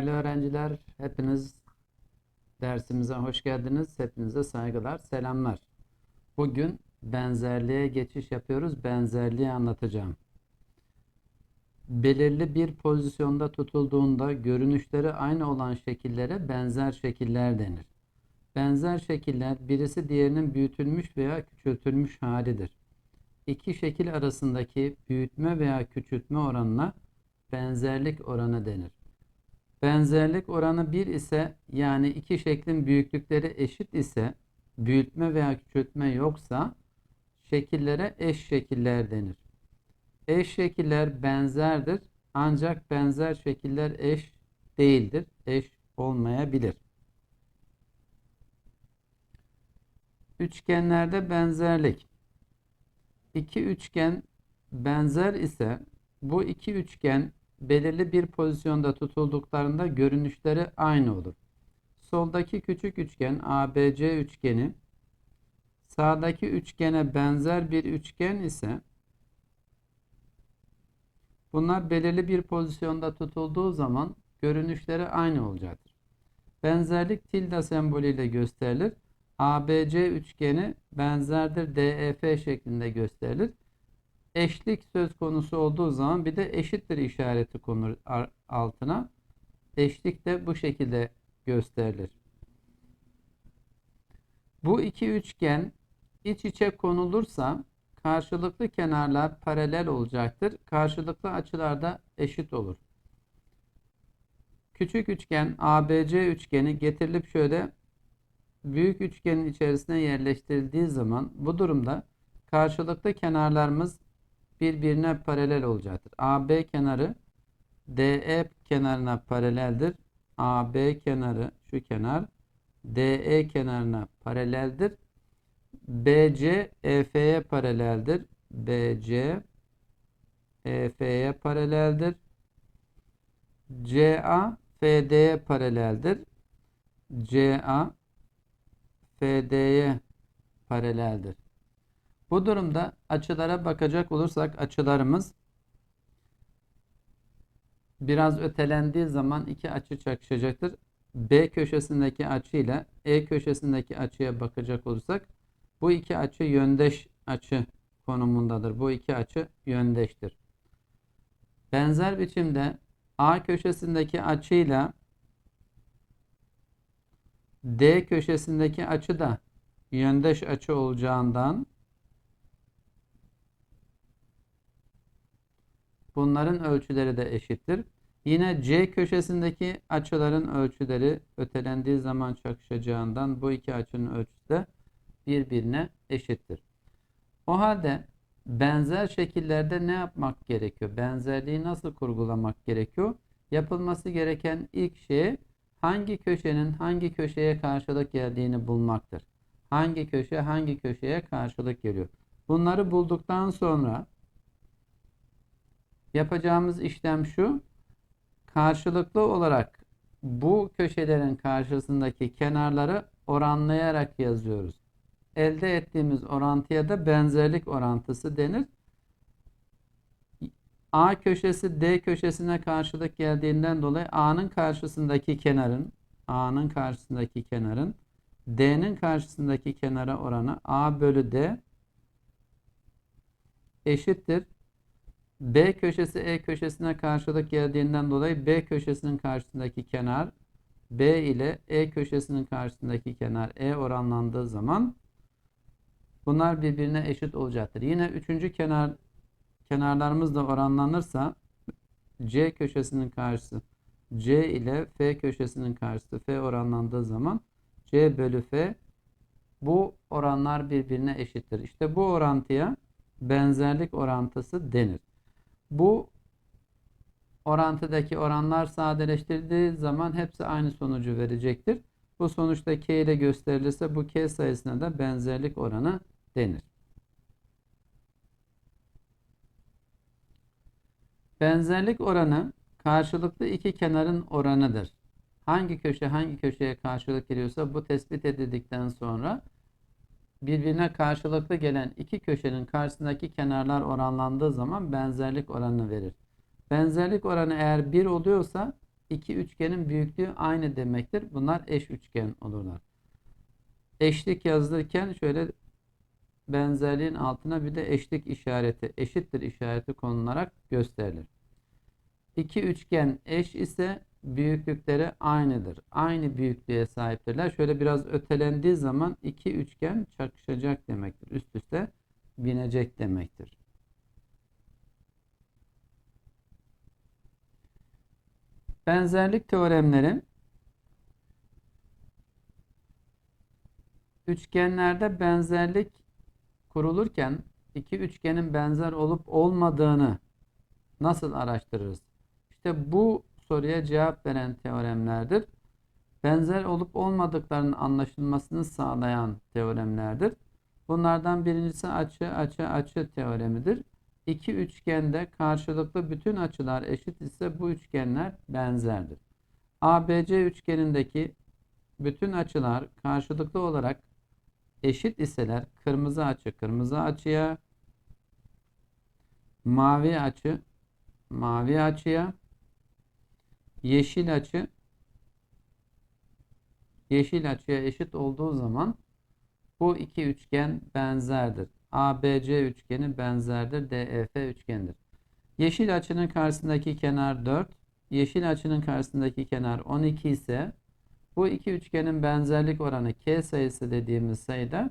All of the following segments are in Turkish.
Değerli öğrenciler, hepiniz dersimize hoş geldiniz. Hepinize saygılar, selamlar. Bugün benzerliğe geçiş yapıyoruz. Benzerliği anlatacağım. Belirli bir pozisyonda tutulduğunda görünüşleri aynı olan şekillere benzer şekiller denir. Benzer şekiller birisi diğerinin büyütülmüş veya küçültülmüş halidir. İki şekil arasındaki büyütme veya küçültme oranına benzerlik oranı denir. Benzerlik oranı 1 ise yani iki şeklin büyüklükleri eşit ise büyütme veya küçültme yoksa şekillere eş şekiller denir. Eş şekiller benzerdir ancak benzer şekiller eş değildir. Eş olmayabilir. Üçgenlerde benzerlik. İki üçgen benzer ise bu iki üçgen belirli bir pozisyonda tutulduklarında görünüşleri aynı olur. Soldaki küçük üçgen ABC üçgeni sağdaki üçgene benzer bir üçgen ise bunlar belirli bir pozisyonda tutulduğu zaman görünüşleri aynı olacaktır. Benzerlik tilde sembolüyle gösterilir. ABC üçgeni benzerdir DEF şeklinde gösterilir eşlik söz konusu olduğu zaman bir de eşittir işareti konur altına. Eşlik de bu şekilde gösterilir. Bu iki üçgen iç içe konulursa karşılıklı kenarlar paralel olacaktır. Karşılıklı açılar da eşit olur. Küçük üçgen ABC üçgeni getirilip şöyle büyük üçgenin içerisine yerleştirildiği zaman bu durumda karşılıklı kenarlarımız birbirine paralel olacaktır. AB kenarı DE kenarına paraleldir. AB kenarı şu kenar DE kenarına paraleldir. BC EF'ye paraleldir. BC EF'ye paraleldir. CA FD'ye paraleldir. CA FD'ye paraleldir. Bu durumda açılara bakacak olursak açılarımız biraz ötelendiği zaman iki açı çakışacaktır. B köşesindeki açı ile E köşesindeki açıya bakacak olursak bu iki açı yöndeş açı konumundadır. Bu iki açı yöndeştir. Benzer biçimde A köşesindeki açıyla D köşesindeki açı da yöndeş açı olacağından Bunların ölçüleri de eşittir. Yine C köşesindeki açıların ölçüleri ötelendiği zaman çakışacağından bu iki açının ölçüsü de birbirine eşittir. O halde benzer şekillerde ne yapmak gerekiyor? Benzerliği nasıl kurgulamak gerekiyor? Yapılması gereken ilk şey hangi köşenin hangi köşeye karşılık geldiğini bulmaktır. Hangi köşe hangi köşeye karşılık geliyor? Bunları bulduktan sonra yapacağımız işlem şu. Karşılıklı olarak bu köşelerin karşısındaki kenarları oranlayarak yazıyoruz. Elde ettiğimiz orantıya da benzerlik orantısı denir. A köşesi D köşesine karşılık geldiğinden dolayı A'nın karşısındaki kenarın A'nın karşısındaki kenarın D'nin karşısındaki kenara oranı A bölü D eşittir B köşesi E köşesine karşılık geldiğinden dolayı B köşesinin karşısındaki kenar B ile E köşesinin karşısındaki kenar E oranlandığı zaman bunlar birbirine eşit olacaktır. Yine üçüncü kenar kenarlarımız da oranlanırsa C köşesinin karşısı C ile F köşesinin karşısı F oranlandığı zaman C bölü F bu oranlar birbirine eşittir. İşte bu orantıya benzerlik orantısı denir. Bu orantıdaki oranlar sadeleştirildiği zaman hepsi aynı sonucu verecektir. Bu sonuçta k ile gösterilirse bu k sayısına da benzerlik oranı denir. Benzerlik oranı karşılıklı iki kenarın oranıdır. Hangi köşe hangi köşeye karşılık geliyorsa bu tespit edildikten sonra birbirine karşılıklı gelen iki köşenin karşısındaki kenarlar oranlandığı zaman benzerlik oranını verir. Benzerlik oranı eğer 1 oluyorsa iki üçgenin büyüklüğü aynı demektir. Bunlar eş üçgen olurlar. Eşlik yazılırken şöyle benzerliğin altına bir de eşlik işareti, eşittir işareti konularak gösterilir. İki üçgen eş ise büyüklükleri aynıdır. Aynı büyüklüğe sahiptirler. Şöyle biraz ötelendiği zaman iki üçgen çakışacak demektir. Üst üste binecek demektir. Benzerlik teoremleri üçgenlerde benzerlik kurulurken iki üçgenin benzer olup olmadığını nasıl araştırırız? İşte bu soruya cevap veren teoremlerdir. Benzer olup olmadıklarının anlaşılmasını sağlayan teoremlerdir. Bunlardan birincisi açı açı açı teoremidir. İki üçgende karşılıklı bütün açılar eşit ise bu üçgenler benzerdir. ABC üçgenindeki bütün açılar karşılıklı olarak eşit iseler kırmızı açı kırmızı açıya, mavi açı mavi açıya, yeşil açı yeşil açıya eşit olduğu zaman bu iki üçgen benzerdir. ABC üçgeni benzerdir. DEF üçgenidir. Yeşil açının karşısındaki kenar 4, yeşil açının karşısındaki kenar 12 ise bu iki üçgenin benzerlik oranı K sayısı dediğimiz sayıda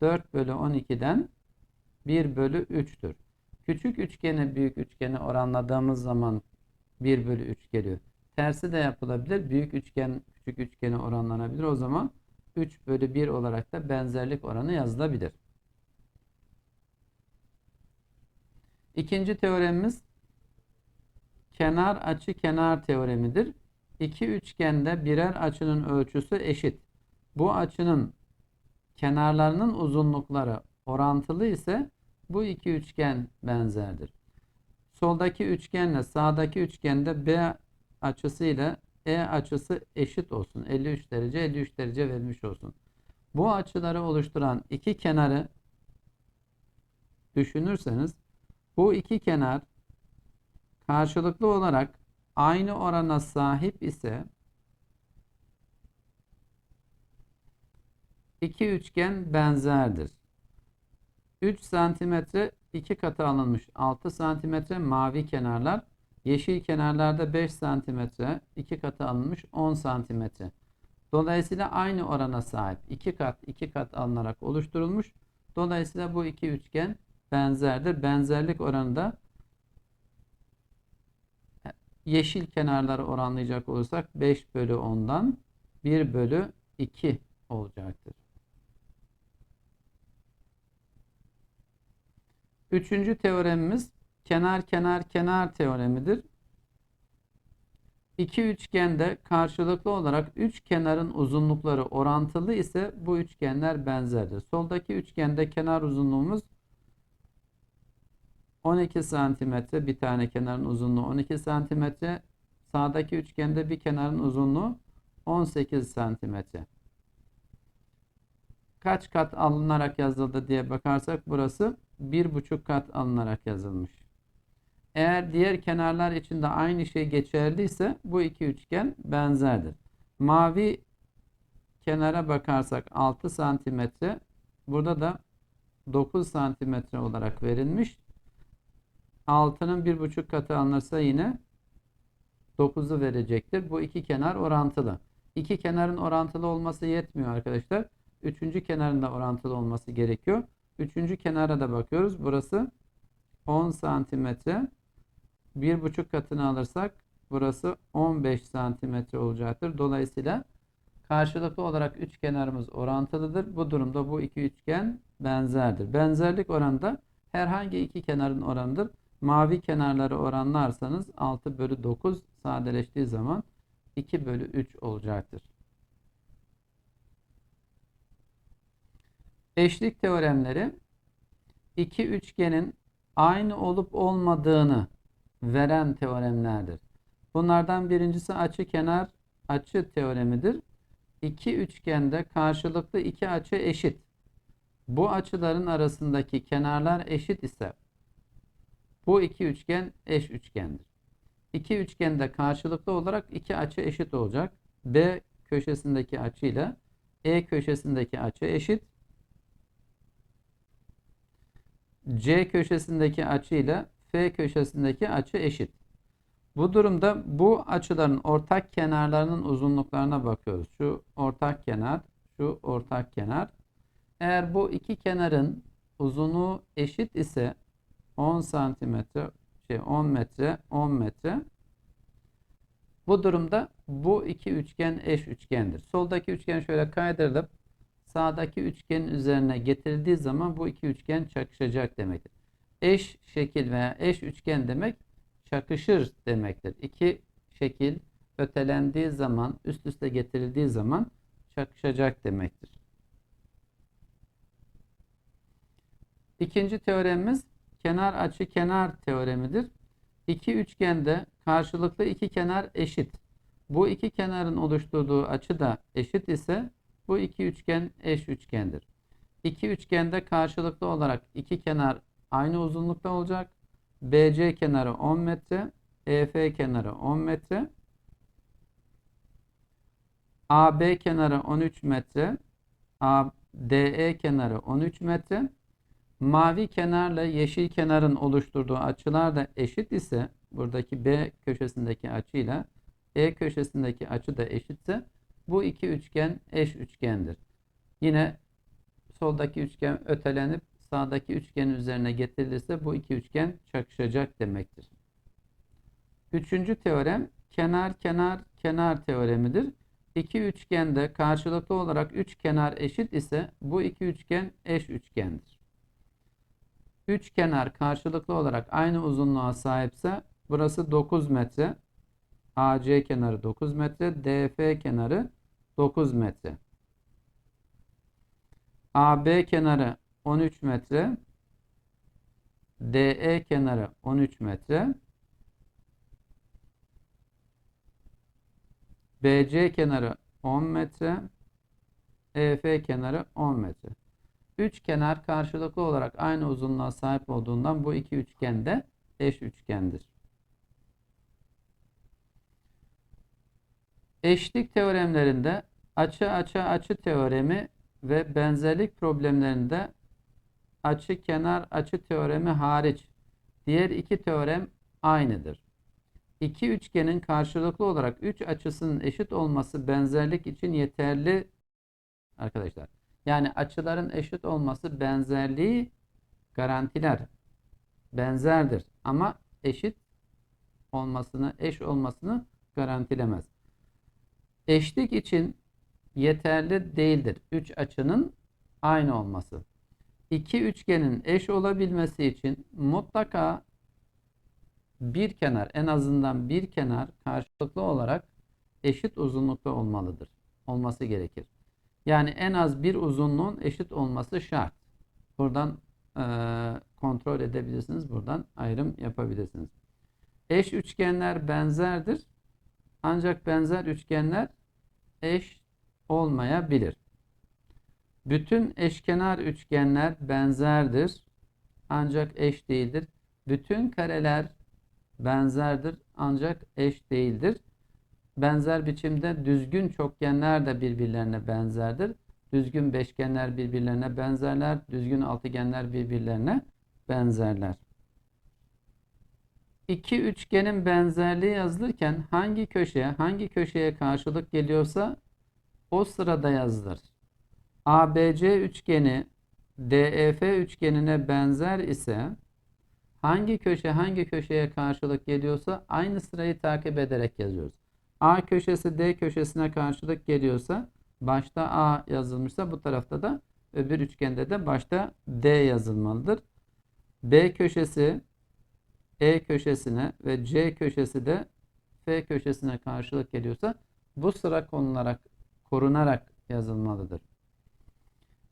4 bölü 12'den 1 bölü 3'tür. Küçük üçgeni büyük üçgeni oranladığımız zaman 1 bölü 3 geliyor. Tersi de yapılabilir. Büyük üçgen küçük üçgeni oranlanabilir. O zaman 3 bölü 1 olarak da benzerlik oranı yazılabilir. İkinci teoremimiz kenar açı kenar teoremidir. İki üçgende birer açının ölçüsü eşit. Bu açının kenarlarının uzunlukları orantılı ise bu iki üçgen benzerdir. Soldaki üçgenle sağdaki üçgende B açısı ile E açısı eşit olsun. 53 derece 53 derece verilmiş olsun. Bu açıları oluşturan iki kenarı düşünürseniz bu iki kenar karşılıklı olarak aynı orana sahip ise iki üçgen benzerdir. 3 santimetre iki katı alınmış 6 santimetre mavi kenarlar. Yeşil kenarlarda 5 santimetre iki katı alınmış 10 santimetre. Dolayısıyla aynı orana sahip. 2 kat 2 kat alınarak oluşturulmuş. Dolayısıyla bu iki üçgen benzerdir. Benzerlik oranı da yeşil kenarları oranlayacak olursak 5 bölü 10'dan 1 bölü 2 olacaktır. Üçüncü teoremimiz kenar kenar kenar teoremidir. İki üçgende karşılıklı olarak üç kenarın uzunlukları orantılı ise bu üçgenler benzerdir. Soldaki üçgende kenar uzunluğumuz 12 santimetre bir tane kenarın uzunluğu 12 santimetre. Sağdaki üçgende bir kenarın uzunluğu 18 santimetre. Kaç kat alınarak yazıldı diye bakarsak burası bir buçuk kat alınarak yazılmış. Eğer diğer kenarlar için de aynı şey geçerliyse bu iki üçgen benzerdir. Mavi kenara bakarsak 6 santimetre burada da 9 santimetre olarak verilmiş. 6'nın 1,5 katı alınırsa yine 9'u verecektir. Bu iki kenar orantılı. İki kenarın orantılı olması yetmiyor arkadaşlar. Üçüncü kenarın da orantılı olması gerekiyor. Üçüncü kenara da bakıyoruz. Burası 10 santimetre. 1,5 katını alırsak burası 15 santimetre olacaktır. Dolayısıyla karşılıklı olarak üç kenarımız orantılıdır. Bu durumda bu iki üçgen benzerdir. Benzerlik oranı herhangi iki kenarın oranıdır. Mavi kenarları oranlarsanız 6 bölü 9 sadeleştiği zaman 2 bölü 3 olacaktır. Eşlik teoremleri iki üçgenin aynı olup olmadığını veren teoremlerdir. Bunlardan birincisi açı kenar açı teoremidir. İki üçgende karşılıklı iki açı eşit. Bu açıların arasındaki kenarlar eşit ise bu iki üçgen eş üçgendir. İki üçgende karşılıklı olarak iki açı eşit olacak. B köşesindeki açı ile E köşesindeki açı eşit. C köşesindeki açı ile F köşesindeki açı eşit. Bu durumda bu açıların ortak kenarlarının uzunluklarına bakıyoruz. Şu ortak kenar, şu ortak kenar. Eğer bu iki kenarın uzunluğu eşit ise 10 santimetre, şey 10 metre, 10 metre. Bu durumda bu iki üçgen eş üçgendir. Soldaki üçgen şöyle kaydırılıp sağdaki üçgenin üzerine getirildiği zaman bu iki üçgen çakışacak demektir. Eş şekil veya eş üçgen demek çakışır demektir. İki şekil ötelendiği zaman, üst üste getirildiği zaman çakışacak demektir. İkinci teoremimiz kenar açı kenar teoremidir. İki üçgende karşılıklı iki kenar eşit. Bu iki kenarın oluşturduğu açı da eşit ise bu iki üçgen eş üçgendir. İki üçgende karşılıklı olarak iki kenar aynı uzunlukta olacak. BC kenarı 10 metre, EF kenarı 10 metre. AB kenarı 13 metre, ADE kenarı 13 metre. Mavi kenarla yeşil kenarın oluşturduğu açılar da eşit ise buradaki B köşesindeki açıyla E köşesindeki açı da eşitse bu iki üçgen eş üçgendir. Yine soldaki üçgen ötelenip sağdaki üçgenin üzerine getirilirse bu iki üçgen çakışacak demektir. Üçüncü teorem kenar kenar kenar teoremidir. İki üçgende karşılıklı olarak üç kenar eşit ise bu iki üçgen eş üçgendir. Üç kenar karşılıklı olarak aynı uzunluğa sahipse burası 9 metre. AC kenarı 9 metre. DF kenarı 9 metre. AB kenarı 13 metre. DE kenarı 13 metre. BC kenarı 10 metre. EF kenarı 10 metre. Üç kenar karşılıklı olarak aynı uzunluğa sahip olduğundan bu iki üçgen de eş üçgendir. Eşlik teoremlerinde açı açı açı teoremi ve benzerlik problemlerinde açı kenar açı teoremi hariç diğer iki teorem aynıdır. İki üçgenin karşılıklı olarak üç açısının eşit olması benzerlik için yeterli arkadaşlar. Yani açıların eşit olması benzerliği garantiler. Benzerdir ama eşit olmasını, eş olmasını garantilemez. Eşlik için yeterli değildir. Üç açının aynı olması. İki üçgenin eş olabilmesi için mutlaka bir kenar, en azından bir kenar karşılıklı olarak eşit uzunlukta olmalıdır. Olması gerekir. Yani en az bir uzunluğun eşit olması şart. Buradan e, kontrol edebilirsiniz. Buradan ayrım yapabilirsiniz. Eş üçgenler benzerdir. Ancak benzer üçgenler eş olmayabilir. Bütün eşkenar üçgenler benzerdir. Ancak eş değildir. Bütün kareler benzerdir. Ancak eş değildir. Benzer biçimde düzgün çokgenler de birbirlerine benzerdir. Düzgün beşgenler birbirlerine benzerler. Düzgün altıgenler birbirlerine benzerler. İki üçgenin benzerliği yazılırken hangi köşeye hangi köşeye karşılık geliyorsa o sırada yazılır. ABC üçgeni DEF üçgenine benzer ise hangi köşe hangi köşeye karşılık geliyorsa aynı sırayı takip ederek yazıyoruz. A köşesi D köşesine karşılık geliyorsa başta A yazılmışsa bu tarafta da öbür üçgende de başta D yazılmalıdır. B köşesi E köşesine ve C köşesi de F köşesine karşılık geliyorsa bu sıra konularak korunarak yazılmalıdır.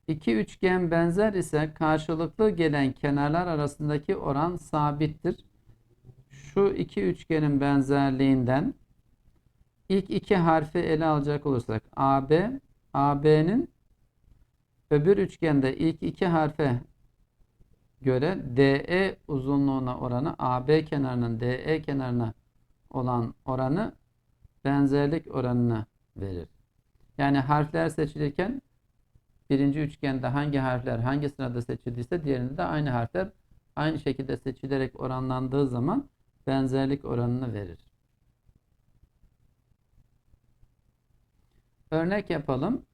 İki üçgen benzer ise karşılıklı gelen kenarlar arasındaki oran sabittir. Şu iki üçgenin benzerliğinden ilk iki harfi ele alacak olursak AB, AB'nin öbür üçgende ilk iki harfe göre DE uzunluğuna oranı AB kenarının DE kenarına olan oranı benzerlik oranını verir. Yani harfler seçilirken birinci üçgende hangi harfler hangi sırada seçildiyse diğerinde de aynı harfler aynı şekilde seçilerek oranlandığı zaman benzerlik oranını verir. Örnek yapalım.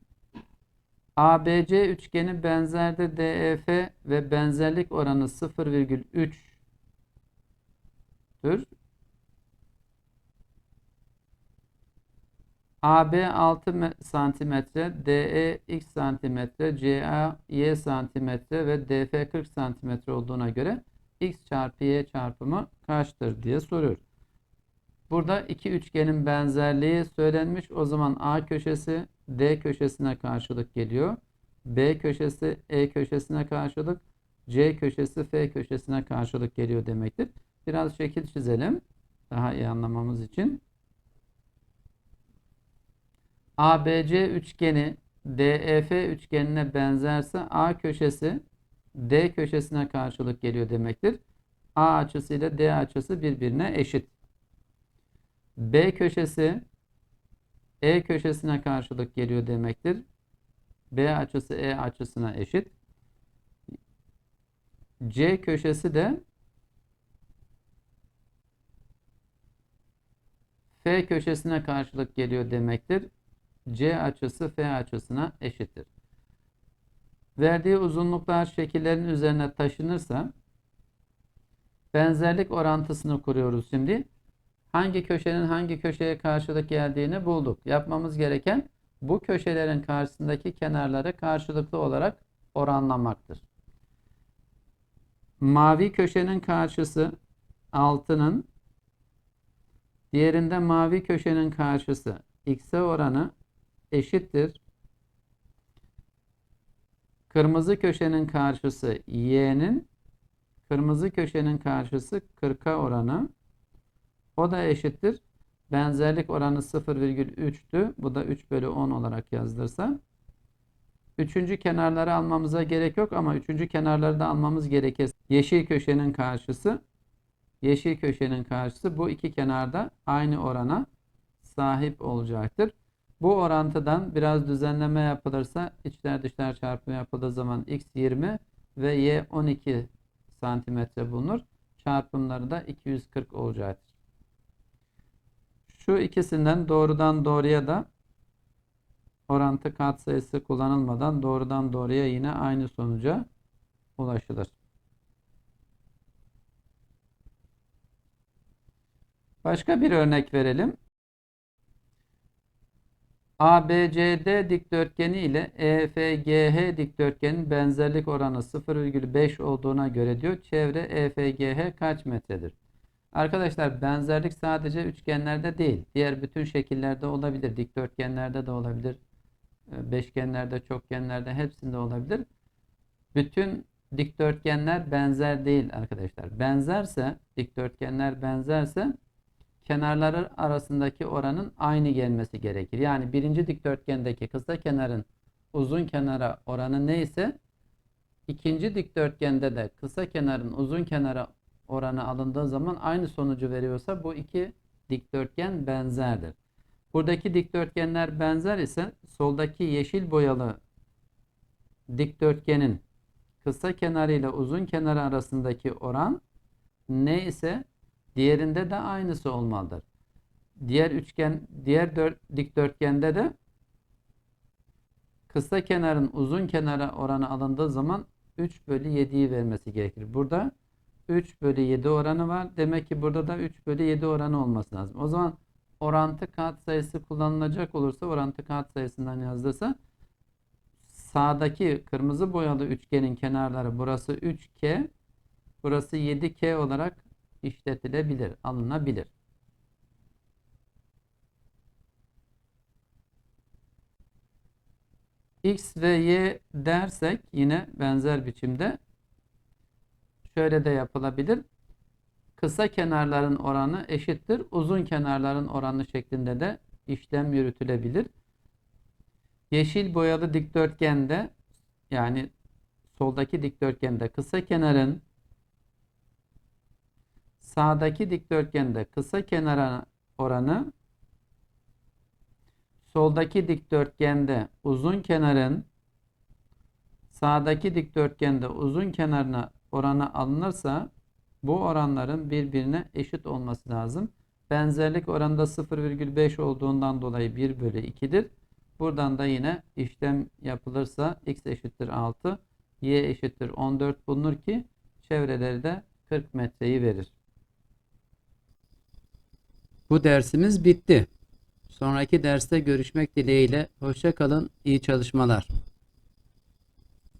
ABC üçgeni benzerdir DEF ve benzerlik oranı 0,3'tür. AB 6 santimetre, DE x santimetre, CA y santimetre ve DF 40 santimetre olduğuna göre x çarpı y çarpımı kaçtır diye soruyor. Burada iki üçgenin benzerliği söylenmiş. O zaman A köşesi D köşesine karşılık geliyor. B köşesi E köşesine karşılık, C köşesi F köşesine karşılık geliyor demektir. Biraz şekil çizelim. Daha iyi anlamamız için. ABC üçgeni DEF üçgenine benzerse A köşesi D köşesine karşılık geliyor demektir. A açısı ile D açısı birbirine eşit. B köşesi E köşesine karşılık geliyor demektir. B açısı E açısına eşit. C köşesi de F köşesine karşılık geliyor demektir. C açısı F açısına eşittir. Verdiği uzunluklar şekillerin üzerine taşınırsa benzerlik orantısını kuruyoruz şimdi. Hangi köşenin hangi köşeye karşılık geldiğini bulduk. Yapmamız gereken bu köşelerin karşısındaki kenarları karşılıklı olarak oranlamaktır. Mavi köşenin karşısı 6'nın diğerinde mavi köşenin karşısı x'e oranı eşittir. Kırmızı köşenin karşısı y'nin kırmızı köşenin karşısı 40'a oranı o da eşittir. Benzerlik oranı 0,3'tü. Bu da 3 bölü 10 olarak yazdırsa. Üçüncü kenarları almamıza gerek yok ama üçüncü kenarları da almamız gerekir. Yeşil köşenin karşısı yeşil köşenin karşısı bu iki kenarda aynı orana sahip olacaktır. Bu orantıdan biraz düzenleme yapılırsa içler dışlar çarpımı yapıldığı zaman x 20 ve y 12 santimetre bulunur. Çarpımları da 240 olacaktır. Şu ikisinden doğrudan doğruya da orantı katsayısı kullanılmadan doğrudan doğruya yine aynı sonuca ulaşılır. Başka bir örnek verelim. ABCD dikdörtgeni ile EFGH dikdörtgenin benzerlik oranı 0,5 olduğuna göre diyor çevre EFGH kaç metredir? Arkadaşlar benzerlik sadece üçgenlerde değil. Diğer bütün şekillerde olabilir. Dikdörtgenlerde de olabilir. e, Beşgenlerde, çokgenlerde hepsinde olabilir. Bütün dikdörtgenler benzer değil arkadaşlar. Benzerse, dikdörtgenler benzerse kenarları arasındaki oranın aynı gelmesi gerekir. Yani birinci dikdörtgendeki kısa kenarın uzun kenara oranı neyse ikinci dikdörtgende de kısa kenarın uzun kenara oranı alındığı zaman aynı sonucu veriyorsa bu iki dikdörtgen benzerdir. Buradaki dikdörtgenler benzer ise soldaki yeşil boyalı dikdörtgenin kısa kenarı ile uzun kenarı arasındaki oran ne ise diğerinde de aynısı olmalıdır. Diğer üçgen, diğer dört, dikdörtgende de kısa kenarın uzun kenara oranı alındığı zaman 3 bölü 7'yi vermesi gerekir. Burada 3 bölü 7 oranı var. Demek ki burada da 3 bölü 7 oranı olması lazım. O zaman orantı katsayısı kullanılacak olursa orantı katsayısından yazdırsa sağdaki kırmızı boyalı üçgenin kenarları burası 3K burası 7K olarak işletilebilir, alınabilir. X ve Y dersek yine benzer biçimde şöyle de yapılabilir. Kısa kenarların oranı eşittir. Uzun kenarların oranı şeklinde de işlem yürütülebilir. Yeşil boyalı dikdörtgende yani soldaki dikdörtgende kısa kenarın sağdaki dikdörtgende kısa kenara oranı soldaki dikdörtgende uzun kenarın sağdaki dikdörtgende uzun kenarına oranı alınırsa bu oranların birbirine eşit olması lazım. Benzerlik oranında 0,5 olduğundan dolayı 1 bölü 2'dir. Buradan da yine işlem yapılırsa x eşittir 6, y eşittir 14 bulunur ki çevreleri de 40 metreyi verir. Bu dersimiz bitti. Sonraki derste görüşmek dileğiyle. Hoşça kalın, iyi çalışmalar.